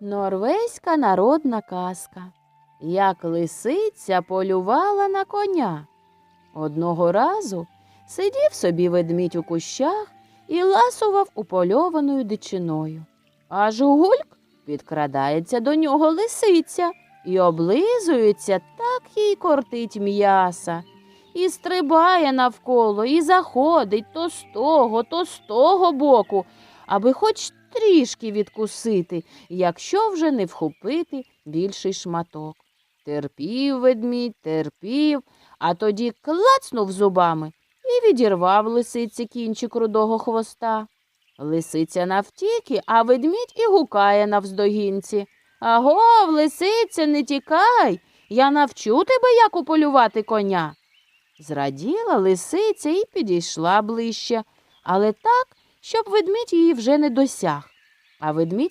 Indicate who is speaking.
Speaker 1: Норвезька народна казка. Як лисиця полювала на коня. Одного разу сидів собі ведмідь у кущах і ласував упольованою дичиною. Аж гульк підкрадається до нього лисиця і облизується, так їй кортить м'яса. І стрибає навколо, і заходить то з того, то з того боку, аби хоч трішки відкусити, якщо вже не вхопити більший шматок. Терпів ведмідь, терпів, а тоді клацнув зубами і відірвав лисиці кінчик рудого хвоста. Лисиця навтіки, а ведмідь і гукає навздогінці. Агов, лисиця, не тікай, я навчу тебе, як уполювати коня. Зраділа лисиця і підійшла ближче, але так, щоб ведмідь її вже не досяг. А ведмідь